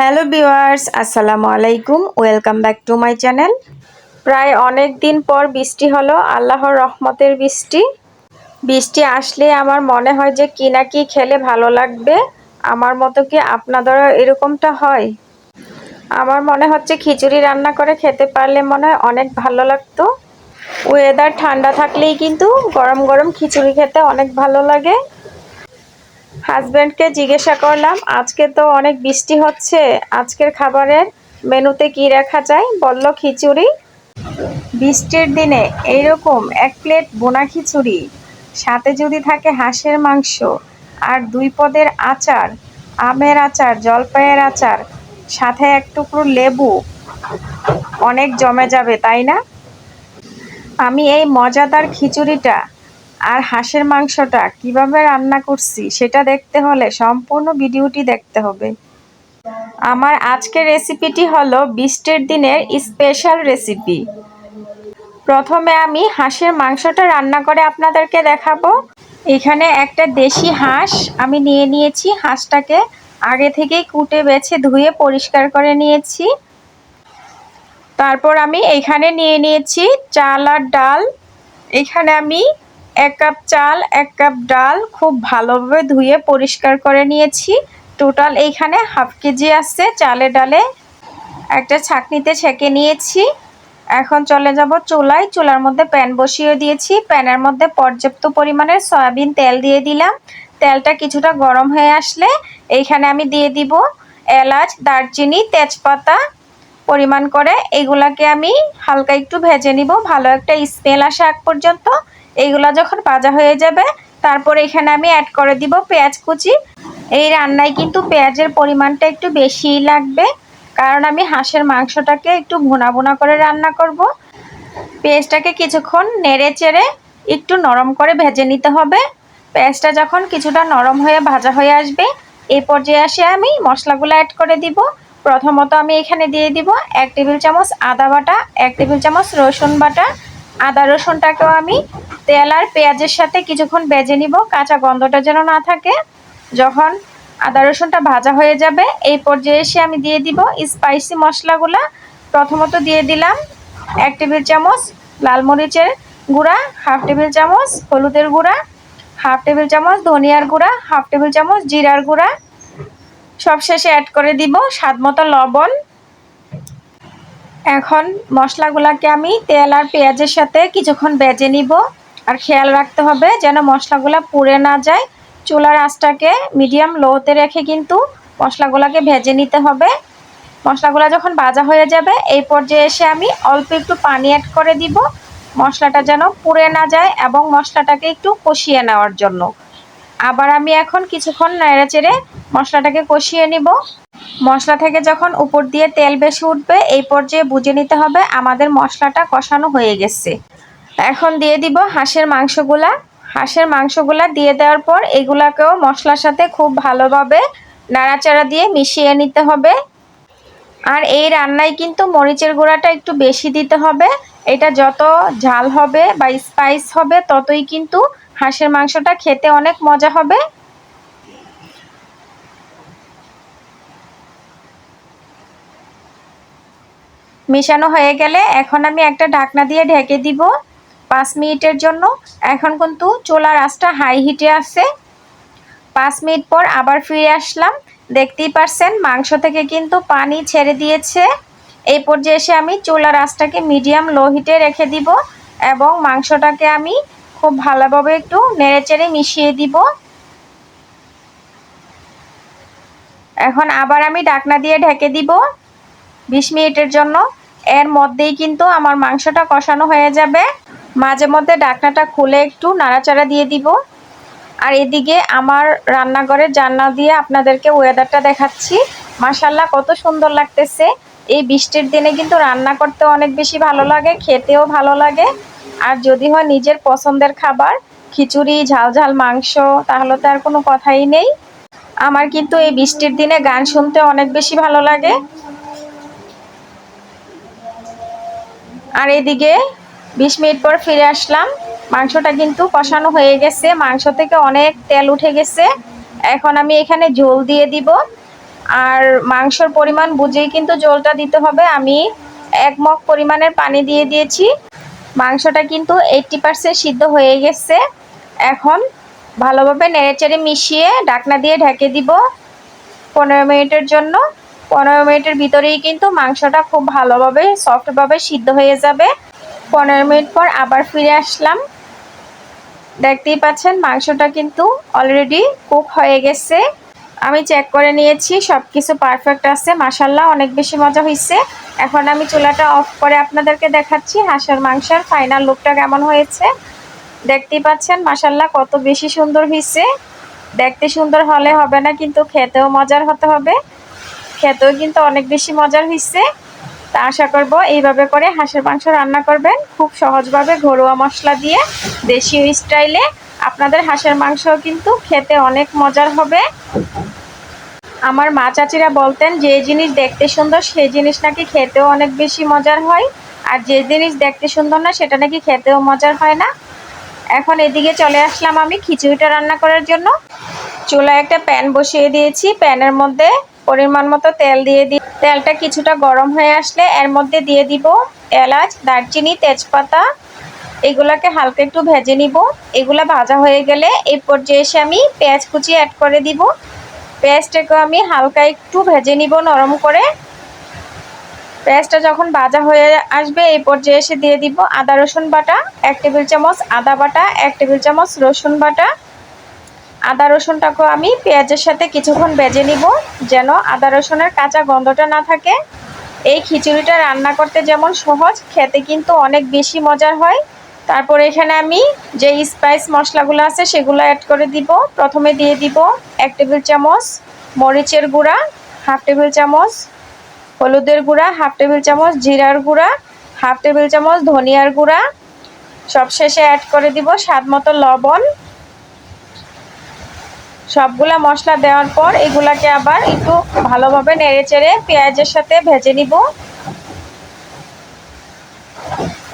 Hello viewers, আসসালামু আলাইকুম। Welcome back to my channel. প্রায় অনেক দিন পর বৃষ্টি হলো, আল্লাহর রহমতের বৃষ্টি। বৃষ্টি আসলে আমার মনে হয় যে কি না কি খেলে ভালো লাগবে। আমার মতো কি আপনাদেরও এরকমটা হয়? আমার মনে হচ্ছে খিচুড়ি রান্না করে খেতে পারলে মনে হয় অনেক ভালো লাগতো। ওয়েদার ঠান্ডা থাকলেই কিন্তু গরম গরম খিচুড়ি খেতে অনেক ভালো লাগে। হাজব্যান্ডকে জিজ্ঞাসা করলাম, আজকে তো অনেক বৃষ্টি হচ্ছে, আজকের খাবারের মেনুতে কি রাখা যায়? বলল, খিচুড়ি। বৃষ্টির দিনে এইরকম এক প্লেট বোনা খিচুড়ি, সাথে যদি থাকে হাঁসের মাংস আর দুই পদের আচার, আমের আচার, জলপাইয়ের আচার, সাথে এক টুকরো লেবু, অনেক জমে যাবে, তাই না? আমি এই মজাদার খিচুড়িটা আর হাঁসের মাংসটা কীভাবে রান্না করছি সেটা দেখতে হলে সম্পূর্ণ ভিডিওটি দেখতে হবে। আমার আজকের রেসিপিটি হলো বৃষ্টির দিনের স্পেশাল রেসিপি। প্রথমে আমি হাঁসের মাংসটা রান্না করে আপনাদেরকে দেখাবো। এখানে একটা দেশি হাঁস আমি নিয়ে নিয়েছি। হাঁসটাকে আগে থেকেই কুটে, বেছে, ধুয়ে, পরিষ্কার করে নিয়েছি। তারপর আমি এখানে নিয়ে নিয়েছি চাল আর ডাল। এখানে আমি এক কাপ চাল, এক কাপ ডাল খুব ভালোভাবে ধুয়ে পরিষ্কার করে নিয়েছি। টোটাল এইখানে হাফ কেজি আছে চালে ডালে। একটা ছাকনিতে ছেঁকে নিয়েছি। এখন চলে যাব চুলায়। চুলার মধ্যে প্যান বসিয়ে দিয়েছি। প্যানের মধ্যে পর্যাপ্ত পরিমাণের সয়াবিন তেল দিয়ে দিলাম। তেলটা কিছুটা গরম হয়ে আসলে এইখানে আমি দিয়ে দিব এলাচ, দারচিনি, তেজপাতা পরিমাণ করে। এগুলাকে আমি হালকা একটু ভেজে নিব। ভালো একটা স্মেল আসা আগ পর্যন্ত। এইগুলা যখন ভাজা হয়ে যাবে, তারপর এখানে আমি অ্যাড করে দিব পেঁয়াজ কুচি। এই রান্নায় কিন্তু পেঁয়াজের পরিমাণটা একটু বেশিই লাগবে, কারণ আমি হাঁসের মাংসটাকে একটু ভুনা ভুনা করে রান্না করব। পেঁয়াজটাকে কিছুক্ষণ নেড়ে চেড়ে একটু নরম করে ভেজে নিতে হবে। পেঁয়াজটা যখন কিছুটা নরম হয়ে ভাজা হয়ে আসবে এই পর্যায়ে আসে আমি মশলাগুলো অ্যাড করে দিব। প্রথমত আমি এখানে দিয়ে দিব এক টেবিল চামচ আদা বাটা, এক টেবিল চামচ রসুন বাটা আদা রসুনটাকেও আমি তেল আর পেঁয়াজের সাথে কিছুক্ষণ বেজে নিব। কাঁচা গন্ধটা যেন না থাকে। যখন আদা রসুনটা ভাজা হয়ে যাবে, এই পর্যায়ে এসে আমি দিয়ে দিব স্পাইসি মশলাগুলা। প্রথমত দিয়ে দিলাম এক টেবিল চামচ লাল মরিচের গুঁড়া, হাফ টেবিল চামচ হলুদের গুঁড়া, হাফ টেবিল চামচ ধনিয়ার গুঁড়া, হাফ টেবিল চামচ জিরার গুঁড়া। সবশেষে অ্যাড করে দিব স্বাদ মতো লবণ। এখন মশলাগুলোকে আমি তেল আর পেঁয়াজের সাথে কিছুক্ষণ বেজে নিব। আর খেয়াল রাখতে হবে যেন মশলাগুলো পুড়ে না যায়। চুলার আঁচটাকে মিডিয়াম লোতে রেখে কিন্তু মশলাগুলোকে ভেজে নিতে হবে। মশলাগুলো যখন ভাজা হয়ে যাবে, এই পর্যায়ে এসে আমি অল্প একটু পানি অ্যাড করে দিব। মশলাটা যেন পুড়ে না যায় এবং মশলাটাকে একটু কষিয়ে নেওয়ার জন্য। আবার আমি এখন কিছুক্ষণ নেড়ে চেড়ে মশলাটাকে কষিয়ে নিব। মশলা থেকে যখন উপর দিয়ে তেল বেশি উঠবে, এই পর্যায়ে বুঝে নিতে হবে আমাদের মশলাটা কষানো হয়ে গেছে। এখন দিয়ে দিব হাঁসের মাংসগুলা। হাঁসের মাংসগুলা দিয়ে দেওয়ার পর এগুলাকেও মশলার সাথে খুব ভালোভাবে নাড়াচাড়া দিয়ে মিশিয়ে নিতে হবে। আর এই রান্নায় কিন্তু মরিচের গুঁড়াটা একটু বেশি দিতে হবে। এটা যত ঝাল হবে বা স্পাইস হবে, ততই কিন্তু হাঁসের মাংসটা খেতে অনেক মজা হবে। মেশানো হয়ে গেলে এখন আমি একটা ঢাকনা দিয়ে ঢেকে দিব পাঁচ মিনিটের জন্য। এখন কিন্তু চুলার আঁচটা হাই হিটে আছে। পাঁচ মিনিট পর আবার ফিরে আসলাম। দেখতেই পারছেন, মাংস থেকে কিন্তু পানি ছেড়ে দিয়েছে। এই পর্যায়ে এসে আমি চুলার আঁচটাকে মিডিয়াম লো হিটে রেখে দিব এবং মাংসটাকে আমি খুব ভালোভাবে একটু নেড়ে চেড়ে মিশিয়ে দিব। এখন আবার আমি ডাকনা দিয়ে ঢেকে দিব। বিশ মিনিটের জন্য। এর মধ্যেই কিন্তু আমার মাংসটা কষানো হয়ে যাবে। মাঝে মধ্যে ডাকনাটা খুলে একটু নাড়াচাড়া দিয়ে দিব। আর এদিকে আমার রান্নাঘরের জানলা দিয়ে আপনাদেরকে ওয়েদারটা দেখাচ্ছি। মাসাল্লাহ কত সুন্দর লাগতেছে। এই বৃষ্টির দিনে কিন্তু রান্না করতে অনেক বেশি ভালো লাগে, খেতেও ভালো লাগে। আর যদি হয় নিজের পছন্দের খাবার, খিচুড়ি ঝাল ঝাল মাংস, তাহলে তো আর কোনো কথাই নেই। আমার কিন্তু এই বৃষ্টির দিনে গান শুনতে অনেক বেশি ভালো লাগে। আর এদিকে বিশ মিনিট পর ফিরে আসলাম। মাংসটা কিন্তু কষানো হয়ে গেছে। মাংস থেকে অনেক তেল উঠে গেছে। এখন আমি এখানে ঝোল দিয়ে দিব। আর মাংসর পরিমাণ বুঝেই কিন্তু জলটা দিতে হবে। আমি এক মগ পরিমাণের পানি দিয়ে দিয়েছি। মাংসটা কিন্তু এইটটি পারসেন্ট সিদ্ধ হয়ে গেছে। এখন ভালোভাবে নেড়েচেড়ে মিশিয়ে ঢাকনা দিয়ে ঢেকে দিব পনেরো মিনিটের জন্য। পনেরো মিনিটের ভিতরেই কিন্তু মাংসটা খুব ভালোভাবে সফটভাবে সিদ্ধ হয়ে যাবে। পনেরো মিনিট পর আবার ফিরে আসলাম। দেখতেই পাচ্ছেন, মাংসটা কিন্তু অলরেডি কুক হয়ে গেছে। আমি চেক করে নিয়েছি সব কিছু পারফেক্ট আছে। মাসাল্লাহ অনেক বেশি মজা হয়েছে এখন আমি চুলাটা অফ করে আপনাদেরকে দেখাচ্ছি হাঁসের মাংসের ফাইনাল লুকটা কেমন হয়েছে। দেখতেই পাচ্ছেন মাসাল্লাহ কত বেশি সুন্দর হয়েছে দেখতে সুন্দর হলে হবে না, কিন্তু খেতেও মজার হতে হবে। খেতেও কিন্তু অনেক বেশি মজার হয়েছে তা আশা করব এইভাবে করে হাঁসের মাংস রান্না করবেন। খুব সহজভাবে ঘরোয়া মশলা দিয়ে দেশীয় স্টাইলে আপনাদের হাঁসের মাংস কিন্তু খেতে অনেক মজার হবে। আমার মা চাচিরা বলতেন, যে জিনিস দেখতে সুন্দর সেই জিনিস নাকি খেতেও অনেক বেশি মজার হয়। আর যে জিনিস দেখতে সুন্দর না, সেটা নাকি খেতেও মজার হয় না। এখন এদিকে চলে আসলাম আমি খিচুড়িটা রান্না করার জন্য। চুলায় একটা প্যান বসিয়ে দিয়েছি। প্যানের মধ্যে পরিমাণ মতো তেল দিয়ে দিই তেলটা কিছুটা গরম হয়ে আসলে এর মধ্যে দিয়ে দিব এলাচ, দারচিনি, তেজপাতা। এগুলাকে হালকা একটু ভেজে নিব। এগুলা ভাজা হয়ে গেলে এই পর্যায়ে এসে আমি পেঁয়াজ কুচি অ্যাড করে দিব। পেঁয়াজটাকে আমি হালকা একটু ভেজে নিব নরম করে। পেঁয়াজটা যখন ভাজা হয়ে আসবে, এই পর্যায়ে এসে দিয়ে দিব আদা রসুন বাটা, এক টেবিল চামচ আদা বাটা, এক টেবিল চামচ রসুন বাটা। আদা রসুনটাকেও আমি পেঁয়াজের সাথে কিছুক্ষণ বেজে নিব, যেন আদা রসুনের কাঁচা গন্ধটা না থাকে। এই খিচুড়িটা রান্না করতে যেমন সহজ, খেতে কিন্তু অনেক বেশি মজার হয়। তারপর এখানে আমি যে স্পাইস মশলাগুলো আছে সেগুলো অ্যাড করে দিব। প্রথমে দিয়ে দিব এক টেবিল চামচ মরিচের গুঁড়া, হাফ টেবিল চামচ হলুদের গুঁড়া, হাফ টেবিল চামচ জিরার গুঁড়া, হাফ টেবিল চামচ ধনিয়ার গুঁড়া। সবশেষে অ্যাড করে দিব স্বাদ মতো লবণ। সবগুলা মশলা দেওয়ার পর এগুলাকে আবার একটু ভালোভাবে নেড়ে চেড়ে পেঁয়াজের সাথে ভেজে নিব।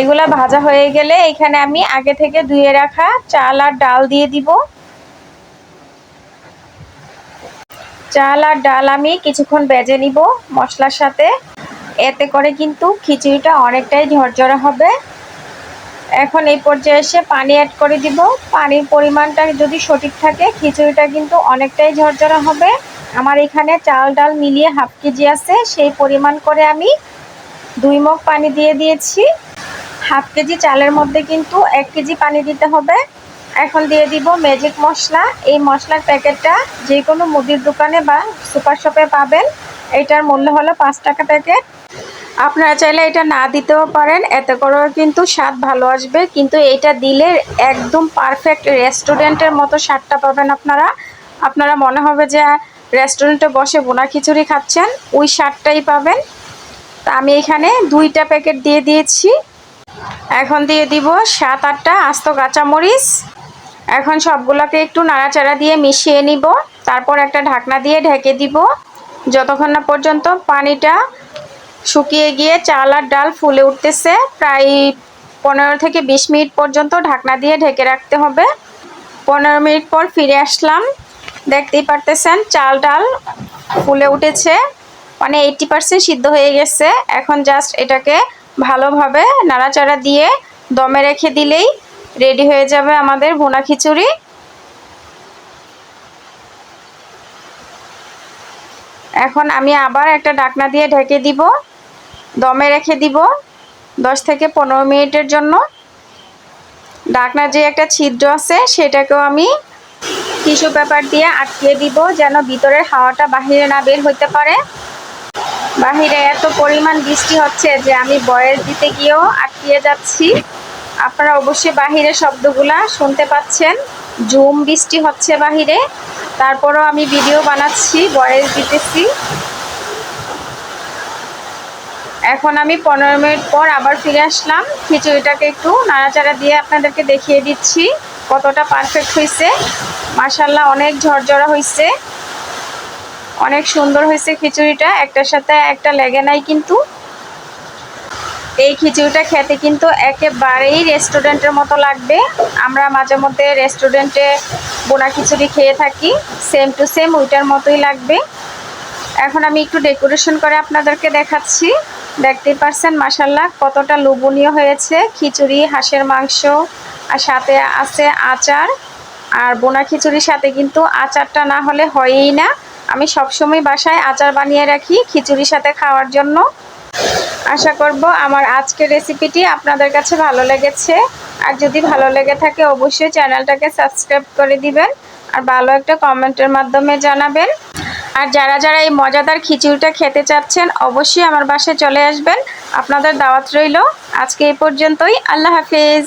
এগুলা ভাজা হয়ে গেলে এখানে আমি আগে থেকে ধুয়ে রাখা চাল আর ডাল দিয়ে দিব। চাল আর ডাল আমি কিছুক্ষণ বেজে নিব মশলার সাথে। এতে করে কিন্তু খিচুড়িটা অনেকটাই ঝরঝরা হবে। এখন এই পর্যায়ে এসে পানি অ্যাড করে দিব। পানির পরিমাণটা যদি সঠিক থাকে, খিচুড়িটা কিন্তু অনেকটাই ঝরঝরা হবে। আমার এখানে চাল ডাল মিলিয়ে হাফ কেজি আছে। সেই পরিমাণ করে আমি দুই মগ পানি দিয়ে দিয়েছি। হাফ কেজি চালের মধ্যে কিন্তু এক কেজি পানি দিতে হবে। এখন দিয়ে দিব ম্যাজিক মশলা। এই মশলার প্যাকেটটা যে কোনো মুদির দোকানে বা সুপার শপে পাবেন। এটার মূল্য হলো পাঁচ টাকা প্যাকেট। আপনারা চাইলে এটা না দিতেও পারেন, এতে করেও কিন্তু স্বাদ ভালো আসবে। কিন্তু এটা দিলে একদম পারফেক্ট রেস্টুরেন্টের মতো স্বাদটা পাবেন আপনারা। আপনারা মনে হবে যে রেস্টুরেন্টে বসে বোনা খিচুড়ি খাচ্ছেন, ওই স্বাদটাই পাবেন। তা আমি এখানে দুইটা প্যাকেট দিয়ে দিয়েছি। এখন দিয়ে দিব সাত আটটা আস্ত কাঁচামরিচ। এখন সবগুলোকে একটু নাড়াচাড়া দিয়ে মিশিয়ে নিব। তারপর একটা ঢাকনা দিয়ে ঢেকে দিব। যতক্ষণ না পর্যন্ত পানিটা শুকিয়ে গিয়ে চাল আর ডাল ফুলে উঠতেছে। প্রায় পনেরো থেকে বিশ মিনিট পর্যন্ত ঢাকনা দিয়ে ঢেকে রাখতে হবে। পনেরো মিনিট পর ফিরে আসলাম। দেখতেই পারতেছেন, চাল ডাল ফুলে উঠেছে। মানে এইটি পার্সেন্ট সিদ্ধ হয়ে গেছে। এখন জাস্ট এটাকে ভালোভাবে নাড়াচাড়া দিয়ে দমে রেখে দিলেই রেডি হয়ে যাবে আমাদের ভুনা খিচুড়ি। এখন আমি আবার একটা ডাকনা দিয়ে ঢেকে দিব। দমে রেখে দিব দশ থেকে পনেরো মিনিটের জন্য। ডাকনার যে একটা ছিদ্র আছে, সেটাকেও আমি টিস্যু পেপার দিয়ে আটকিয়ে দিব যেন ভিতরের হাওয়াটা বাহিরে না বের হইতে পারে। বাহিরে এত পরিমাণ বৃষ্টি হচ্ছে যে আমি বয়স দিতে গিয়েও আটকিয়ে যাচ্ছি। আপনারা অবশ্যই বাহিরে শব্দগুলা শুনতে পাচ্ছেন। জুম বৃষ্টি হচ্ছে বাহিরে। তারপরও আমি ভিডিও বানাচ্ছি, বয়স দিতেছি। এখন আমি পনেরো মিনিট পর আবার ফিরে আসলাম। খিচুড়িটাকে একটু নাড়াচাড়া দিয়ে আপনাদেরকে দেখিয়ে দিচ্ছি কতটা পারফেক্ট হয়েছে মাসাল্লাহ অনেক ঝরঝরা হয়েছে অনেক সুন্দর হয়েছে খিচুড়িটা। একটার সাথে একটা লেগে নাই কিন্তু। এই খিচুড়িটা খেতে কিন্তু একেবারেই রেস্টুরেন্টের মতো লাগবে। আমরা মাঝে মধ্যে রেস্টুরেন্টে বোনা খিচুড়ি খেয়ে থাকি। সেম টু সেম ওইটার মতোই লাগবে। এখন আমি একটু ডেকোরেশন করে আপনাদেরকে দেখাচ্ছি। দেখতেই পারছেন মাসাল্লাহ কতটা লোভনীয় হয়েছে। খিচুড়ি, হাঁসের মাংস, আর সাথে আছে আচার। আর বোনা খিচুড়ির সাথে কিন্তু আচারটা না হলে হয়ই না। আমি সবসময় বাসায় আচার বানিয়ে রাখি খিচুড়ির সাথে খাওয়ার জন্য। আশা করব আমার আজকের রেসিপিটি আপনাদের কাছে ভালো লেগেছে। আর যদি ভালো লেগে থাকে, অবশ্যই চ্যানেলটাকে সাবস্ক্রাইব করে দিবেন। আর ভালো একটা কমেন্টের মাধ্যমে জানাবেন। আর যারা যারা এই মজাদার খিচুড়িটা খেতে চাচ্ছেন, অবশ্যই আমার বাসায় চলে আসবেন। আপনাদের দাওয়াত রইল। আজকে এই পর্যন্তই। আল্লাহ হাফিজ।